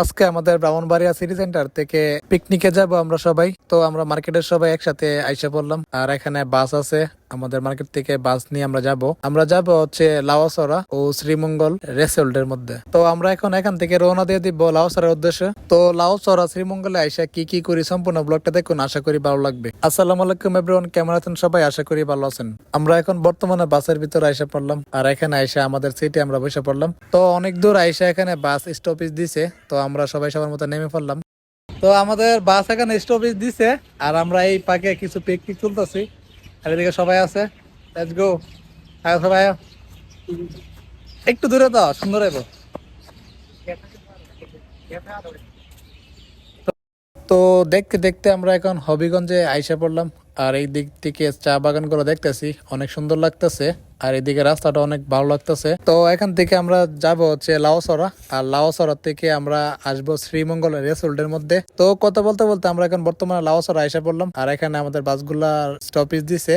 আজকে আমাদের Brahmanbaria city centre থেকে পিকনিকে যাব আমরা সবাই। তো আমরা মার্কেটের সবাই একসাথে আইসা পড়লাম। আর এখানে বাস আছে। আমাদের মার্কেট থেকে বাস নিয়ে আমরা যাব। আমরা যাব হচ্ছে লাওয়াসরা ও শ্রীমঙ্গল রেসল্টের মধ্যে। তো আমরা এখন এখান থেকে রওনা দিয়ে দিব লাওসরার উদ্দেশ্যে। তো লাওসরা শ্রীমঙ্গলে আইসা কি কি করি সম্পূর্ণ ব্লগটা দেখুন। আশা করি ভালো লাগবে। আসসালামু আলাইকুম এভরিওয়ান কেমন আছেন সবাই? আশা করি ভালো আছেন। আমরা এখন বর্তমানে বাসের ভিতরে আইসা পড়লাম। আর এখানে আইসা আমাদের সিটে আমরা বসে পড়লাম। তো অনেক দূর আইসা এখানে বাস স্টপেজ দিছে। তো আমরা সবাই সবার মতো নেমে পড়লাম। তো আমাদের বাস এখানে স্টপেজ দিছে, আর আমরা এই পাকে কিছু পিকনিক তুলতেছি। আর এদিকে সবাই আছে। লেটস গো আয় সবাই। একটু দূরে তো, সুন্দর হইব। তো দেখতে দেখতে আমরা এখন হবিগঞ্জে আইসা পড়লাম, আর এই দিক থেকে চা বাগান বাগানগুলো দেখতেছি, অনেক সুন্দর লাগতেছে। আর এদিকে রাস্তাটা অনেক ভালো লাগতেছে। তো এখান থেকে আমরা যাব হচ্ছে লাওসরা আর লাওসরা থেকে আমরা আসব শ্রীমঙ্গল রেসল্টের মধ্যে। তো কথা বলতে বলতে আমরা এখন বর্তমানে লাওসরা এসে পড়লাম। আর এখানে আমাদের বাসগুলা স্টপেজ দিছে।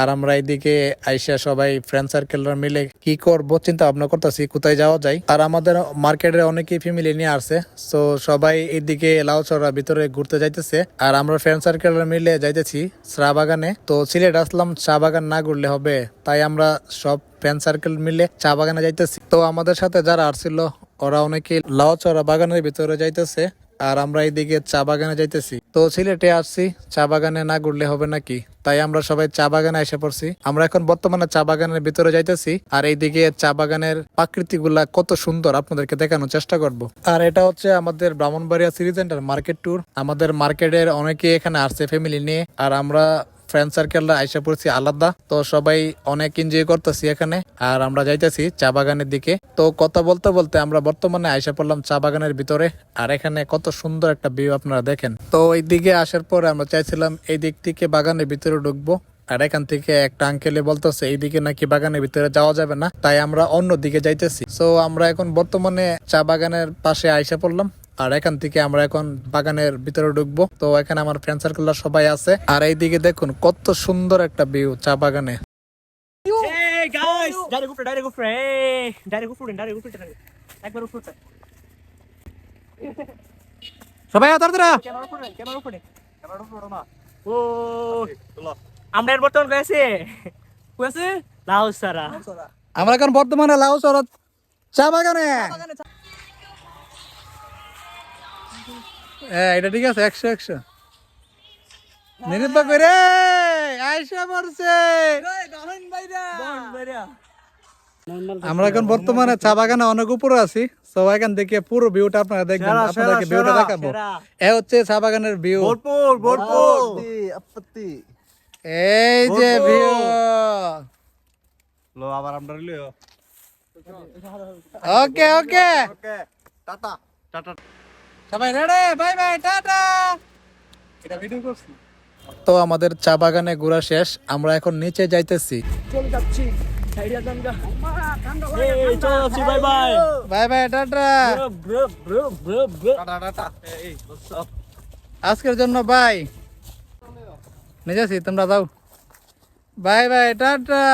আর আমরা এইদিকে আইসা সবাই ফ্রেন্ড সার্কেলরা মিলে কি করব চিন্তা ভাবনা করতেছি, কোথায় যাওয়া যায়। আর আমাদের মার্কেটে অনেকেই ফ্যামিলি নিয়ে আসছে তো সবাই এইদিকে লাউচড়া ভিতরে ঘুরতে যাইতেছে। আর আমরা ফ্রেন্ড সার্কেলরা মিলে যাইতেছি চা বাগানে। তো সিলেট আসলাম, চা বাগান না ঘুরলে হবে, তাই আমরা সব ফ্রেন্ড সার্কেল মিলে চা বাগানে যাইতেছি। তো আমাদের সাথে যারা আসছিল, ওরা অনেকে লাউ লাউচড়া বাগানের ভিতরে যাইতেছে। আর আমরা এইদিকে চা বাগানে যাইতেছি। তো সিলেটে আসছি, চা বাগানে না ঘুরলে হবে নাকি? তাই আমরা সবাই চা বাগানে এসে পড়ছি। আমরা এখন বর্তমানে চা বাগানের ভিতরে যাইতেছি আর এইদিকে চা বাগানের প্রাকৃতিকগুলা কত সুন্দর আপনাদেরকে দেখানোর চেষ্টা করব। আর এটা হচ্ছে আমাদের Brahmanbaria city centre market tour. আমাদের মার্কেটের অনেকে এখানে আসছে ফ্যামিলি নিয়ে। আর আমরা ফ্রেন্ড সার্কেলরা আইসা পড়ছি আলাদা। তো সবাই অনেক এনজয় করতেছি এখানে। আর আমরা যাইতেছি চা বাগানের দিকে। তো কথা বলতে বলতে আমরা বর্তমানে আইসা পড়লাম চা বাগানের ভিতরে। আর এখানে কত সুন্দর একটা ভিউ আপনারা দেখেন। তো এই দিকে আসার পরে আমরা চাইছিলাম এই দিক থেকে বাগানের ভিতরে ঢুকবো। আর এখান থেকে একটা আঙ্কেলে বলতেছে, এইদিকে নাকি বাগানের ভিতরে যাওয়া যাবে না। তাই আমরা অন্য দিকে যাইতেছি। তো আমরা এখন বর্তমানে চা বাগানের পাশে আইসা পড়লাম। আর এখান থেকে আমরা এখন বাগানের ভিতরে ঢুকবো। তো এখানে আমার ফ্রেন্ড সার্কেলরা সবাই আছে। আর এইদিকে দেখুন কত সুন্দর একটা ভিউ চা বাগানে। সবাই আমরা এর বর্তমান গেছে কইছে লাউ সারা আমরা এখন বর্তমানে লাউ চা বাগানে। হ্যাঁ এটা ঠিক আছে একশো একশো। নিরুদ্ধ করে আইসা পড়ছে আমরা এখন বর্তমানে চা বাগানে অনেক উপরে আছি তো এখান থেকে পুরো ভিউটা আপনারা দেখবেন আপনাদেরকে ভিউটা দেখাবো। এ হচ্ছে চা বাগানের ভিউ ভরপুর ভরপুর এই যে ভিউ লো আবার আমরা রইল okay okay okay tata. Tata. সবাই রেডি বাই বাই টাটা! এটা ভিডিও করছি। তো আমাদের চা বাগানে ঘোরা শেষ আমরা এখন নিচে যাইতেছি। চল যাচ্ছি। আজকের জন্য বাই নিজেছি তোমরা যাও। Bye bye tata.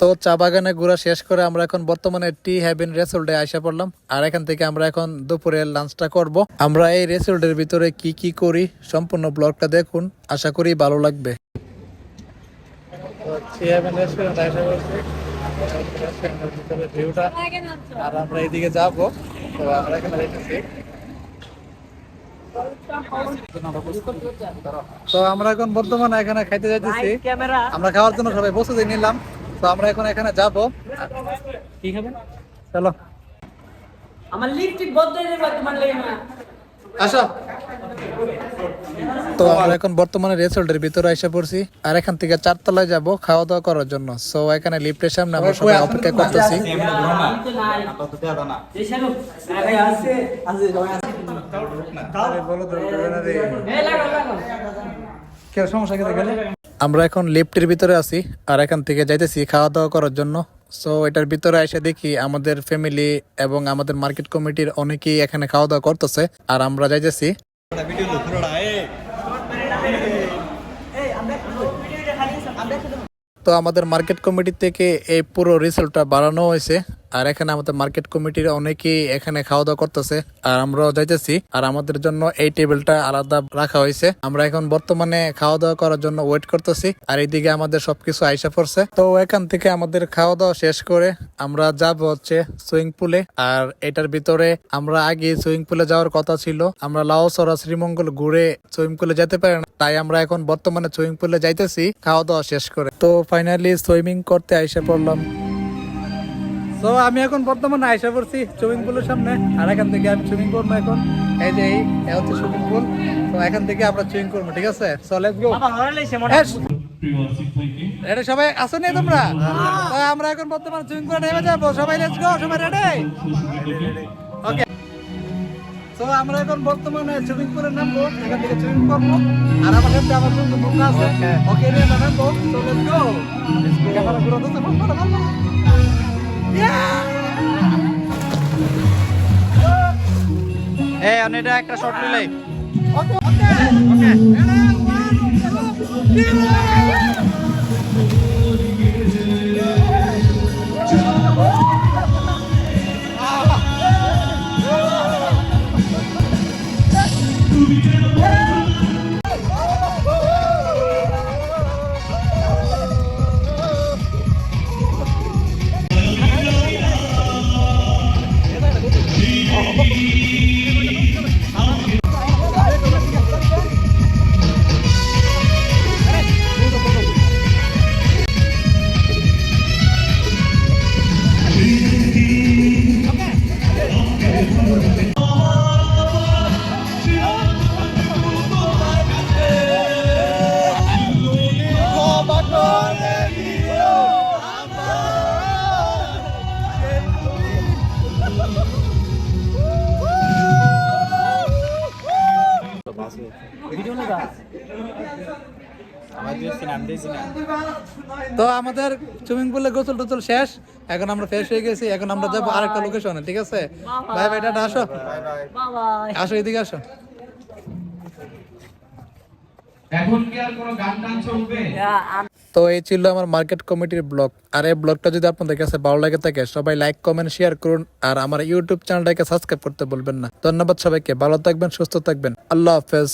তো চা বাগানে ঘোরা শেষ করে আমরা এখন বর্তমানে টি হ্যাভেন রেসোর্টে আসা পড়লাম। আর এখান থেকে আমরা এখন দুপুরে লাঞ্চটা করব। আমরা এই রেসোর্টের ভিতরে কি কি করি সম্পূর্ণ ব্লগটা দেখুন। আশা করি ভালো লাগবে। আর আমরা এদিকে যাব। তো আমরা এখানে তো আমরা এখন বর্তমানে এখানে খাইতে যাইতেছি আমরা খাওয়ার জন্য সবাই প্রস্তুতি নিলাম তো আমরা এখন এখানে যাব কি খাবেন চলো আমার লিপস্টিক বদলে দেবে তোমার লেগে না আসো তো আমরা এখন বর্তমানে রেসল্টের ভিতরে এসে পড়ছি আর এখান থেকে চারতলায় যাব খাওয়া দাওয়া করার জন্য সো এখানে লিফটের সামনে আমরা সবাই অপেক্ষা করতেছি না। আরে সমস্যা কি আমরা এখন লিফটের ভিতরে আছি আর এখান থেকে যাইতেছি খাওয়া দাওয়া করার জন্য। সো এটার ভিতরে এসে দেখি আমাদের ফ্যামিলি এবং আমাদের মার্কেট কমিটির অনেকেই এখানে খাওয়া দাওয়া করতেছে আর আমরা যাইতেছি। তো আমাদের মার্কেট কমিটি থেকে এই পুরো রিসোর্টটা বাড়ানো হয়েছে। আর এখানে আমাদের মার্কেট কমিটির অনেকেই এখানে খাওয়া দাওয়া করতেছে। আর আমরাও যাইতেছি। আর আমাদের জন্য এই টেবিলটা আলাদা রাখা হয়েছে। আমরা এখন বর্তমানে খাওয়া দাওয়া করার জন্য ওয়েট করতেছি। আর এইদিকে আমাদের সবকিছু আইসা পড়ছে। তো এখান থেকে আমাদের খাওয়া দাওয়া শেষ করে আমরা যাব হচ্ছে সুইমিং পুলে আর এটার ভিতরে আমরা আগে সুইমিং পুলে যাওয়ার কথা ছিল। আমরা লাওসরা শ্রীমঙ্গল ঘুরে সুইমিং পুলে যেতে পারি না। তাই আমরা এখন বর্তমানে সুইমিং পুলে যাইতেছি। খাওয়া দাওয়া শেষ করে। তো ফাইনালি সুইমিং করতে আইসা পড়লাম। তো আমি এখন বর্তমানে আইসা পড়ছি সুইমিং পুলের সামনে আর এখান থেকে আমি সুইমিং করব এখন। এই যে এই হচ্ছে সুইমিং পুল তো এখান থেকে আমরা সুইমিং করব ঠিক আছে? সো লেটস গো ভালো রেডি সবাই আসো নি তোমরা? তো আমরা এখন বর্তমানে সুইমিং পুলে নেমে যাব। সবাই লেটস গো সবাই রেডি ওকে তো আমরা এখন বর্তমানে সুইমিং পুলে নামবো এখান থেকে সুইমিং করব। আর আমার সাথে আমার বন্ধু আছে। ওকে নিয়ে নামবো তো লেটস গো ক্যামেরা ঘুরো তো বন্ধ এই এটা একটা শর্ট নিলে। ওকে ওকে তো আমাদের সুইমিং পুলে গোসল টোসল শেষ। এখন আমরা ফ্রেশ হয়ে গেছি এখন আমরা যাব আরেকটা লোকেশনে ঠিক আছে? ভাই ভাই টাটা আসো। আসো এদিকে আসো। এখন কি আর কোনো গান টান চলবে? তো এই ছিল আমার মার্কেট কমিটির ব্লগ আর এই ব্লগটা যদি আপনাদের কাছে ভালো লাগে থাকে সবাই লাইক কমেন্ট শেয়ার করুন। আর আমার ইউটিউব চ্যানেলটাকে সাবস্ক্রাইব করতে বলবেন না। ধন্যবাদ সবাইকে ভালো থাকবেন সুস্থ থাকবেন। আল্লাহ হাফেজ।